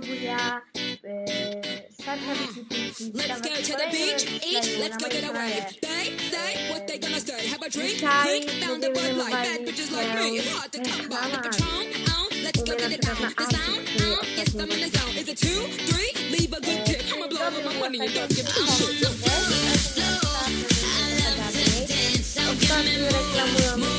znowu ja, yy, Starsza Wiki Let's go to the beach, eat, let's go get a wave. They say what they gonna say. Have a drink, quick, found a bud light. Bad bitches like me, it's hard to come by. The reklamami. Patron, oh, let's go get it down. The sound, oh, yes, I'm in the zone. Is it two, three? Leave a good tip. I'ma blow all my money and don't give two shits. Ostatnio reklamują mi się na ludzie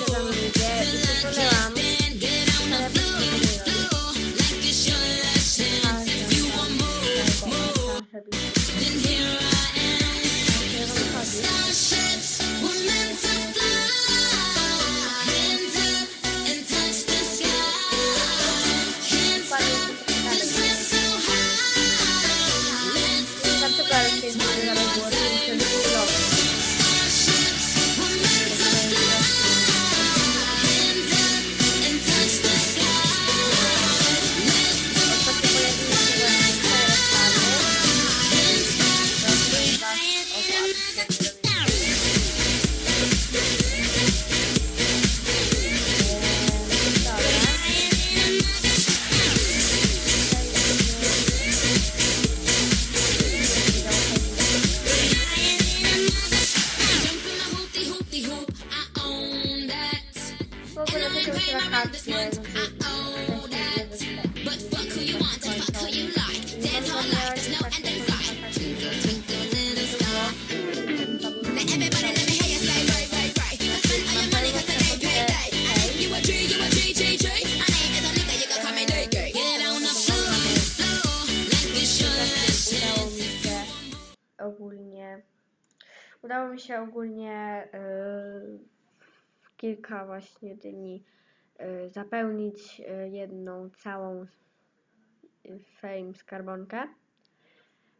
udało mi się ogólnie yy, w kilka właśnie dni yy, zapełnić yy, jedną całą fame skarbonkę.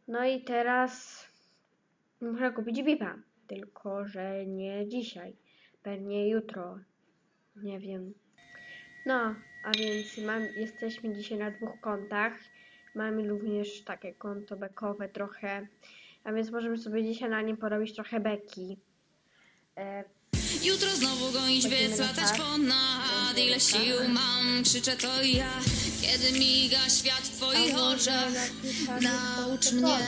No i teraz muszę kupić VIPa, tylko że nie dzisiaj, pewnie jutro, nie wiem. No, a więc mam, jesteśmy dzisiaj na dwóch kontach. Mamy również takie konto bekowe trochę, a więc możemy sobie dzisiaj na nim porobić trochę beki. E, Jutro znowu gonić Chodzimy na latać tak. ponad Ile sił mam, krzyczę to ja Kiedy miga świat w twoich a oczach Naucz mnie.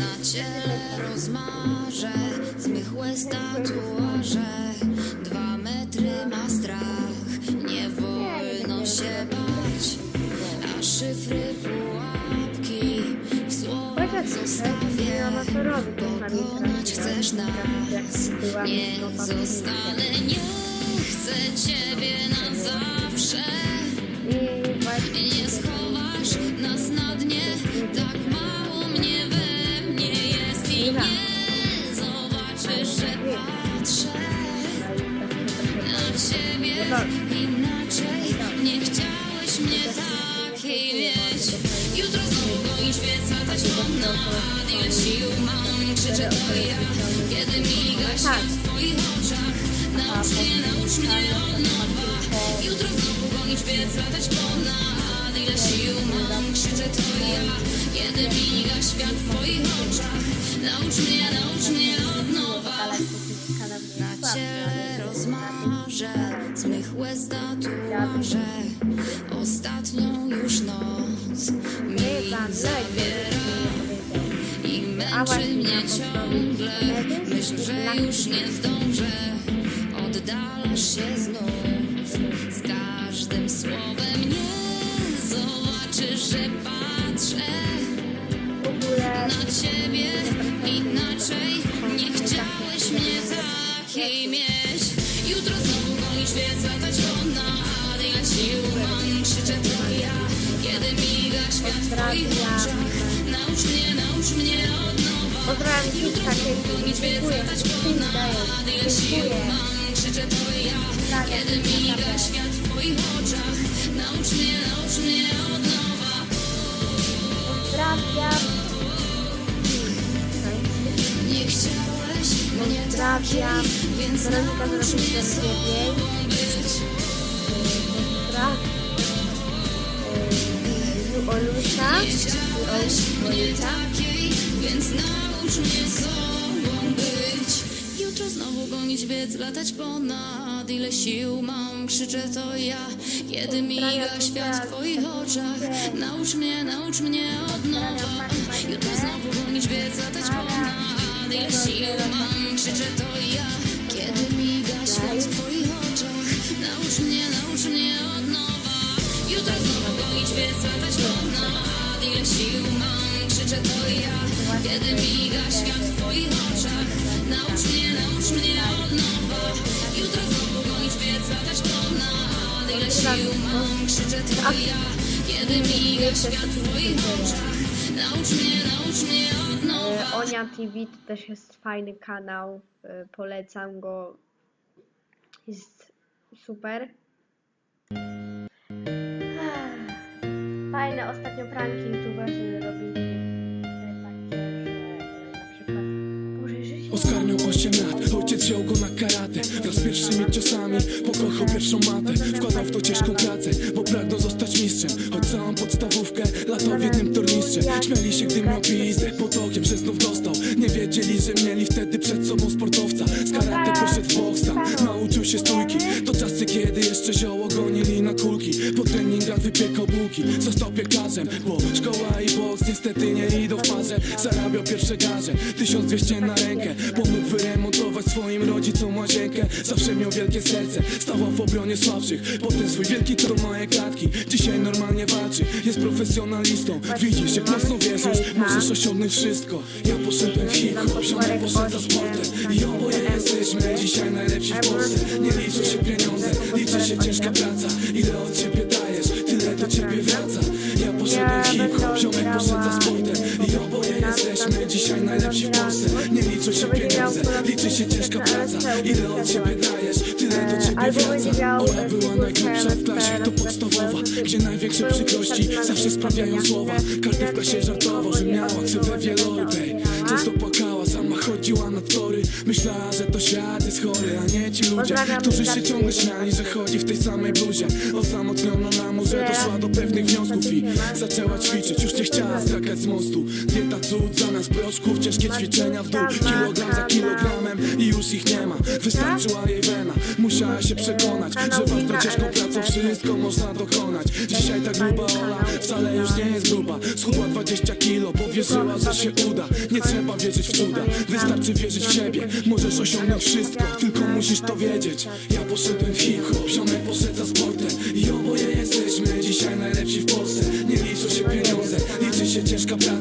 Na ciele rozmarze Zmychłe tatuaże Dwa metry ma strach Pokonać chcesz nas. Nie zostanę, nie chcę ciebie na zawsze. I Nie schowasz nas na dnie. Tak mało mnie we mnie jest I nie zobaczysz, że patrzę na ciebie inaczej. Nie chciałeś mnie takiej mieć. Jutro znowu ponad Ile sił mam, krzyczę to ja Kiedy miga świat w twoich oczach. Naucz mnie, naucz mnie od nowa Jutro znowu gonić wiec, latać ponad. Ile sił mam, krzyczę to ja. Kiedy miga świat w twoich oczach. Naucz mnie, naucz mnie już nie zdążę. Oddalasz się znów. Z każdym słowem nie Zobaczysz, że patrzę na ciebie. Inaczej Nie chciałeś mnie takiej mieć Jutro znowu gonisz wiec, latać ponad Ile sił mam, krzyczę to ja. Kiedy miga świat w twoich oczach Naucz mnie, naucz mnie od pozdrawiam wiec, dziękuję, dziękuję, dziękuję. to Kiedy miga świat w twoich oczach Naucz mnie, naucz mnie od nowa Pozdrawiam. Nie chciałeś mnie Pozdrawiam. więc Weronika mnie. Yy, takiej, mnie sobą być. Jutro znowu znowu gonić biec, latać ponad. Ile sił mam, krzyczę to ja. Kiedy miga świat w twoich oczach Naucz mnie, naucz mnie od nowa. Jutro znowu gonić biec, latać ponad. Ile sił mam, krzyczę to ja. Kiedy miga świat w twoich oczach Naucz mnie, naucz mnie od nowa. Jutro znowu gonić biec, latać ponad Kiedy miga świat w twoich oczach Naucz mnie, naucz mnie od nowa Jutro znowu gonić biec, latać ponad Ile sił mam, krzyczę ja Kiedy miga świat w twoich oczach Naucz mnie, naucz mnie od nowa Onia TV to też jest fajny kanał, y, polecam go. Jest super. Fajne ostatnio pranki youtuberzy robili. Boże, życie. Oskar miał 8 lat, ojciec wziął go na karate. Wraz z pierwszymi ciosami pokochał pierwszą matę. Wkładał w to ciężką pracę, bo pragnął zostać mistrzem. Choć całą podstawówkę latał w jednym tornistrze. Śmiali się, gdy miał pizdę, potokiem że znów dostał. Nie wiedzieli, że mieli wtedy przed sobą sportowca. Z karate poszedł w boks tam, nauczył się stójki Po treningach wypiekał bułki, został piekarzem Bo szkoła i boks niestety nie idą w parze. Zarabiał pierwsze garze, 1200 na rękę. Pomógł wyremontować swoim rodzicom łazienkę. Zawsze miał wielkie serce, stawał w obronie słabszych. Potem swój wielki tor małe klatki. Dzisiaj normalnie walczy, jest profesjonalistą. Widzisz, jak mocno wierzysz, możesz osiągnąć wszystko. Ja poszedłem w hip-hop, ziomek poszedł za sportem. I oboje jesteśmy dzisiaj najlepsi w Polsce. Nie liczą się pieniądze, liczy się ciężka praca. Ile od ciebie dajesz, tyle do ciebie wraca. Ja poszedłem w hip-hop, ziomek poszedł za sportem. I oboje jesteśmy dzisiaj najlepsi w Polsce. Nie liczą się pieniądze, liczy się ciężka praca. Ile od ciebie dajesz, tyle do ciebie wraca. e, była najgrubsza w klasie, to podstawowa Gdzie największe przykrości zawsze sprawiają słowa. Każdy w klasie żartował, że miała ksywę wielorybej Często płakała, chodziła na tory. Myślała, że to świat jest chory, a nie ci ludzie Pozdrawiam Którzy się ciągle śmiali, że chodzi w tej samej bluzie. Osamotniona na murze, doszła do pewnych wniosków I zaczęła ćwiczyć, już nie chciała skakać z mostu. Dieta cud, zamiast proszków, ciężkie ćwiczenia w dół. Kilogram za kilogramem i już ich nie ma. Wystarczyła jej wena, musiała się przekonać Że własną ciężką pracą wszystko można dokonać. Dzisiaj ta gruba Ola wcale już nie jest gruba. Schudła 20 kilo, bo wierzyła, że się uda. Nie trzeba wierzyć w cuda, wystarczy wierzyć w siebie. Możesz osiągnąć wszystko, tylko musisz to wiedzieć. Ja poszedłem w hip-hop, ziomek poszedł za sportem. I oboje jesteśmy dzisiaj najlepsi w Polsce. Nie liczą się pieniądze, liczy się ciężka praca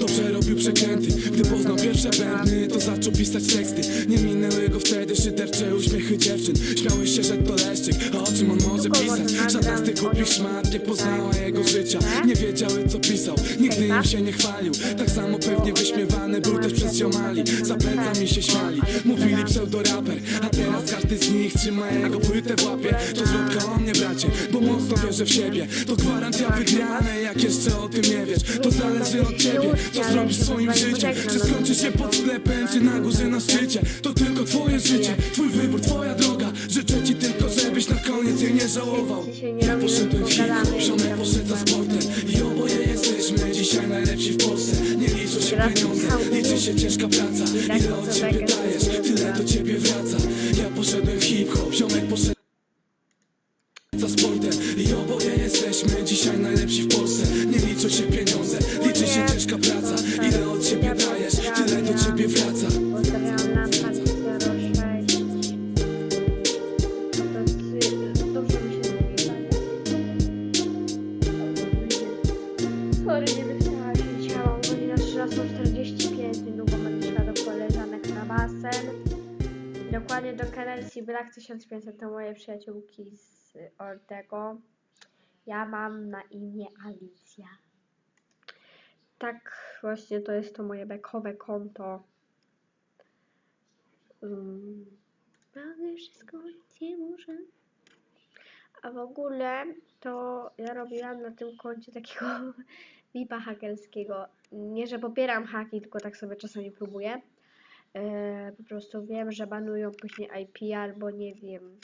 dobrze robił przekręty Gdy poznał pierwsze bębny, to zaczął pisać teksty. Nie minęły go wtedy szydercze uśmiechy dziewczyn. Śmiały się, że to leszczyk, a o czym on może pisać? Żadna z tych głupich szmat nie poznała jego życia. Nie wiedziały co pisał, nigdy im się nie chwalił. Tak samo pewnie wyśmiewany był też przez ziomali Za plecami się śmiali, mówili pseudoraper A teraz każdy z nich trzyma jego płytę w łapie. To zwrotka o mnie bracie, bo mocno wierzę w siebie. To gwarancja wygranej, jak jeszcze o tym nie wiesz. To zależy od ciebie, co zrobisz swoim życiem Czy skończy się pod sklepem, czy na górze na szczycie. To tylko twoje życie, twój wybór, twoja droga. Życzę ci tylko, żebyś na koniec jej nie żałował. Ja poszedłem w hip-hop, ziomek poszedł za sportem. I oboje jesteśmy dzisiaj najlepsi w Polsce. Nie liczą się pieniądze, liczy się ciężka praca. Ile od ciebie dajesz, tyle do ciebie wraca. Ja poszedłem w hip-hop, ziomek poszedł dzisiaj najlepsi w Polsce Nie liczą się pieniądze, liczy się ciężka praca Ile od ciebie dajesz, tyle do ciebie wraca Pozdrawiam Lampard 06. To ty, dobrze mi się mówi, Sorry, nie wyspałam się mam godzina 13.45, niedługo będę szła do koleżanek na basen. Dokładnie do Kennedy Black 1500 to moje przyjaciółki z Ortego. Ja mam na imię Alicja. Tak, właśnie to jest to moje bekowe konto. Prawie wszystko nie muszę. A w ogóle to ja robiłam na tym koncie takiego VIPa hakerskiego. Nie, że popieram haki, tylko tak sobie czasami próbuję. E, po prostu wiem, że banują później IP albo nie wiem.